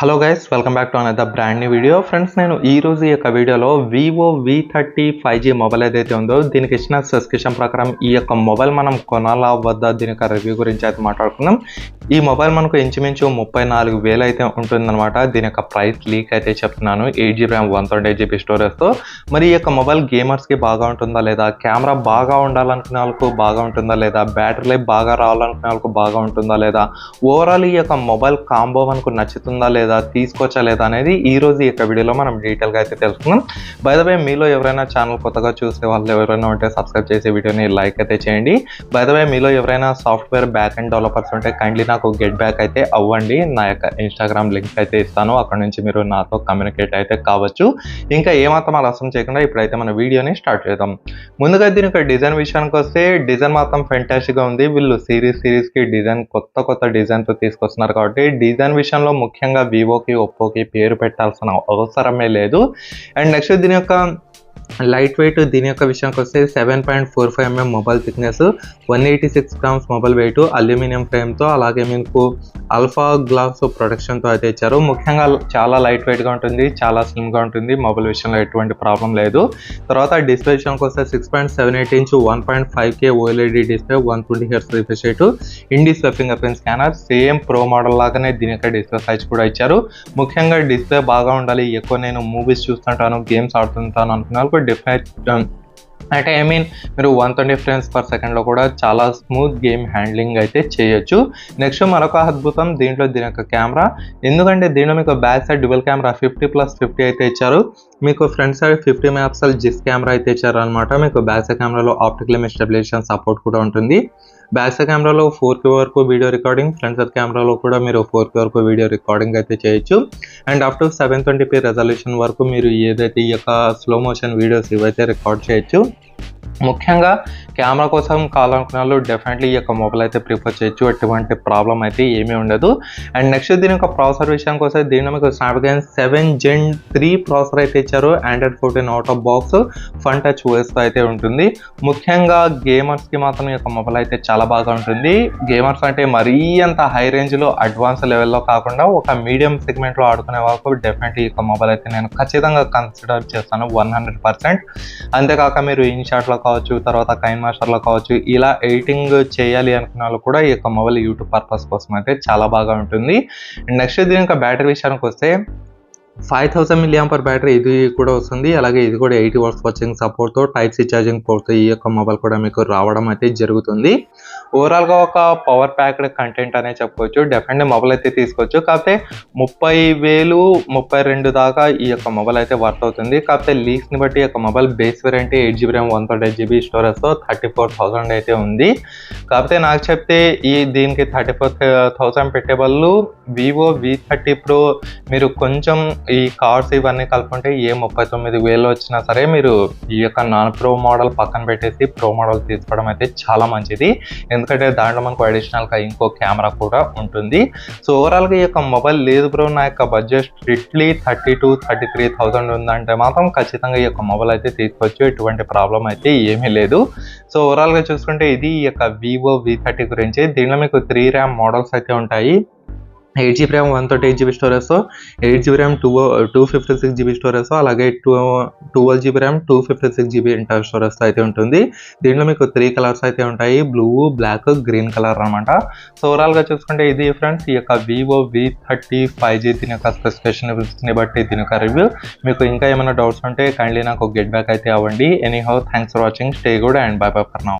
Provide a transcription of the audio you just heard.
Hello guys welcome back to another brand new video friends నేను ఈ రోజు ఈ యొక్క వీడియోలో Vivo V thirty five G mobile ఏదైతే ఉందో దీనికి ఇచ్చిన సబ్స్క్రిప్షన్ ప్రకారం ఈ యొక్క మొబైల్ మనం కొనాలా వద్దా దీని యొక్క రివ్యూ గురించి అయితే మాట్లాడుకుందాం. ఈ మొబైల్ మనకు ఇంచుమించు ముప్పై నాలుగు వేలు అయితే ఉంటుందన్నమాట. దీని యొక్క ప్రైస్ లీక్ అయితే చెప్తున్నాను. Eight GB RAM one twenty eight GB స్టోరేజ్తో మరి ఈ యొక్క మొబైల్ గేమర్స్కి బాగా ఉంటుందా లేదా? కెమెరా బాగా ఉండాలనుకునే వాళ్ళకు బాగా ఉంటుందా లేదా? బ్యాటరీ లైఫ్ బాగా రావాలనుకునే వాళ్ళకు బాగా ఉంటుందా లేదా? ఓవరాల్ ఈ యొక్క మొబైల్ కాంబో మనకు నచ్చుతుందా లేదా? తీసుకోవచ్చా లేదా అనేది ఈ రోజు ఈ యొక్క వీడియోలో మనం డీటెయిల్గా అయితే తెలుసుకుందాం. బై ద వే మీలో ఎవరైనా ఛానల్ కొత్తగా చూసే వాళ్ళు ఎవరైనా ఉంటే సబ్స్క్రైబ్ చేసే వీడియోని లైక్ అయితే చేయండి. బై ద వే మీలో ఎవరైనా సాఫ్ట్వేర్ బ్యాక్ అండ్ డెవలపర్స్ ఉంటే కైండ్లీ నాకు గెట్ బ్యాక్ అయితే అవ్వండి. నా యొక్క ఇన్స్టాగ్రామ్ లింక్ అయితే ఇస్తాను. అక్కడ నుంచి మీరు నాతో కమ్యూనికేట్ అయితే కావచ్చు. ఇంకా ఏమాత్రం ఆలస్యం చేయకుండా ఇప్పుడైతే మన వీడియోని స్టార్ట్ చేద్దాం. ముందుగా దీని యొక్క డిజైన్ విషయానికి వస్తే డిజైన్ మాత్రం ఫెంటాస్టిక్గా ఉంది. వీళ్ళు సిరీస్ సిరీస్కి డిజైన్ కొత్త కొత్త డిజైన్తో తీసుకొస్తున్నారు కాబట్టి డిజైన్ విషయంలో ముఖ్యంగా వివోకి ఒప్పోకి పేరు పెట్టాల్సిన అవసరమే లేదు. అండ్ నెక్స్ట్ దీని యొక్క లైట్ వెయిట్ దీని యొక్క విషయానికి వస్తే seven point four five mm mobile thickness one eighty six grams mobile weight aluminium ఫ్రేమ్తో అలాగే మీకు అల్ఫా గ్లాస్ ప్రొటెక్షన్తో అయితే ఇచ్చారు. ముఖ్యంగా చాలా లైట్ వెయిట్గా ఉంటుంది చాలా స్లిమ్గా ఉంటుంది మొబైల్ విషయంలో ఎటువంటి ప్రాబ్లం లేదు. తర్వాత డిస్ప్లే విషయానికి వస్తే six point seven eight inch one point five K OLED display one twenty hertz refresh rate in display fingerprint scanner same pro model లాగానే దీని యొక్క డిస్ప్లే సైజ్ కూడా ఇచ్చారు. ముఖ్యంగా డిస్ప్లే బాగా ఉండాలి ఎక్కువ నేను మూవీస్ చూస్తుంటాను గేమ్స్ ఆడుతుంటాను అనుకున్నాను వాళ్ళకు డిఫెక్ట్ um, అంటే ఐ మీన్ మీరు వన్ ట్వంటీ ఫ్రేమ్స్ పర్ సెకండ్లో కూడా చాలా స్మూత్ గేమ్ హ్యాండ్లింగ్ అయితే చేయొచ్చు. నెక్స్ట్ మరొక అద్భుతం దీంట్లో దీని యొక్క కెమెరా ఎందుకంటే దీనిలో మీకు back side dual camera fifty plus fifty అయితే ఇచ్చారు. మీకు front side fifty megapixel Zeiss camera అయితే ఇచ్చారు అనమాట మీకు బ్యాక్ సైడ్ కెమెరాలో ఆప్టికల్ ఇమేజ్ స్టెబిలేషన్ సపోర్ట్ కూడా ఉంటుంది. బ్యాక్ సైడ్ కెమెరాలో ఫోర్ కే వరకు వీడియో రికార్డింగ్ ఫ్రంట్ సైడ్ కెమెరాలో కూడా మీరు ఫోర్ కే వరకు వీడియో రికార్డింగ్ అయితే చేయొచ్చు. And up to seven twenty p resolution వరకు మీరు ఏదైతే ఈ యొక్క స్లో మోషన్ వీడియోస్ ఇవైతే రికార్డ్ చేయొచ్చు. ముఖ్యంగా కెమెరా కోసం కావాలనుకున్న వాళ్ళు డెఫినెట్లీ ఈ యొక్క మొబైల్ అయితే ప్రిఫర్ చేయొచ్చు. ఎటువంటి ప్రాబ్లం అయితే ఏమీ ఉండదు. అండ్ నెక్స్ట్ దీని యొక్క ప్రాసెసర్ విషయానికి వస్తే దీనిలో మీకు Snapdragon seven gen three processor అయితే ఇచ్చారు. Android fourteen out of box Funtouch ఓఎస్తో అయితే ఉంటుంది. ముఖ్యంగా గేమర్స్కి మాత్రం ఈ యొక్క మొబైల్ అయితే చాలా బాగా ఉంటుంది. గేమర్స్ అంటే మరీ అంత హై రేంజ్లో అడ్వాన్స్ లెవెల్లో కాకుండా ఒక మీడియం సెగ్మెంట్లో ఆడుకునే వరకు డెఫినెట్లీ ఈ యొక్క మొబైల్ అయితే నేను ఖచ్చితంగా కన్సిడర్ చేస్తాను వన్ హండ్రెడ్ పర్సెంట్ అంతేకాక మీరు ఇన్ షాట్లో కావచ్చు తర్వాత కైన్ మాస్టర్లో కావచ్చు ఇలా ఎడిటింగ్ చేయాలి అనుకున్న వాళ్ళు కూడా ఈ యొక్క మొబైల్ యూట్యూబ్ పర్పస్ కోసం అయితే చాలా బాగా ఉంటుంది. నెక్స్ట్ దీని యొక్క బ్యాటరీ విషయానికి వస్తే five thousand milliampere battery ఇది కూడా వస్తుంది. అలాగే ఇది కూడా ఎయిటీ వాట్స్ వాచింగ్ సపోర్ట్తో టైప్ సి ఛార్జింగ్ పోర్ట్తో ఈ యొక్క మొబైల్ కూడా మీకు రావడం అయితే జరుగుతుంది. ఓవరాల్గా ఒక పవర్ ప్యాక్డ్ కంటెంట్ అనే చెప్పుకోవచ్చు. డెఫినెట్లీ మొబైల్ అయితే తీసుకోవచ్చు. కాకపోతే ముప్పై వేలు ముప్పై రెండు దాకా ఈ యొక్క మొబైల్ అయితే వర్త్ అవుతుంది. కాకపోతే లీక్స్ని బట్టి ఈ యొక్క mobile base variant eight GB RAM one thirty eight GB స్టోరేజ్తో thirty four thousand అయితే ఉంది. కాకపోతే నాకు చెప్తే ఈ దీనికి థర్టీ ఫోర్ థౌసండ్ పెట్టే వాళ్ళు వివో వి థర్టీ ప్రో మీరు కొంచెం ఈ కార్స్ ఇవన్నీ కలుపుకుంటే ఏ ముప్పై తొమ్మిది వేలు వచ్చినా సరే మీరు ఈ యొక్క నాన్ ప్రో మోడల్ పక్కన పెట్టేసి ప్రో మోడల్ తీసుకోవడం అయితే చాలా మంచిది. ఎందుకంటే దాంట్లో మనకు అడిషనల్గా ఇంకో కెమెరా కూడా ఉంటుంది. సో ఓవరాల్గా ఈ యొక్క మొబైల్ లేదు బ్రో. నా యొక్క budget strictly thirty to thirty three thousand ఉందంటే మాత్రం ఖచ్చితంగా ఈ యొక్క మొబైల్ అయితే తీసుకోవచ్చు. ఎటువంటి ప్రాబ్లం అయితే ఏమీ లేదు. సో ఓవరాల్గా చూసుకుంటే ఇది ఈ యొక్క వివో వి థర్టీ గురించి. దీనిలో మీకు త్రీ ర్యామ్ మోడల్స్ అయితే ఉంటాయి. Eight GB RAM one thirty eight GB storage eight GB RAM two two fifty six GB storage అలాగే two twelve GB RAM two fifty six GB internal storage అయితే ఉంటుంది. దీంట్లో మీకు త్రీ కలర్స్ అయితే ఉంటాయి. Blue black green colour అనమాట so ఓవరాల్గా చూసుకుంటే ఇది ఫ్రెండ్స్ ఈ యొక్క Vivo V thirty five G దీని యొక్క స్పెసిఫికేషన్ని బట్టి దీని యొక్క రివ్యూ మీకు ఇంకా ఏమైనా డౌట్స్ ఉంటే కైండ్లీ నాకు గెట్ బ్యాక్ అయితే అవ్వండి. Anyhow thanks for watching stay good and bye bye for now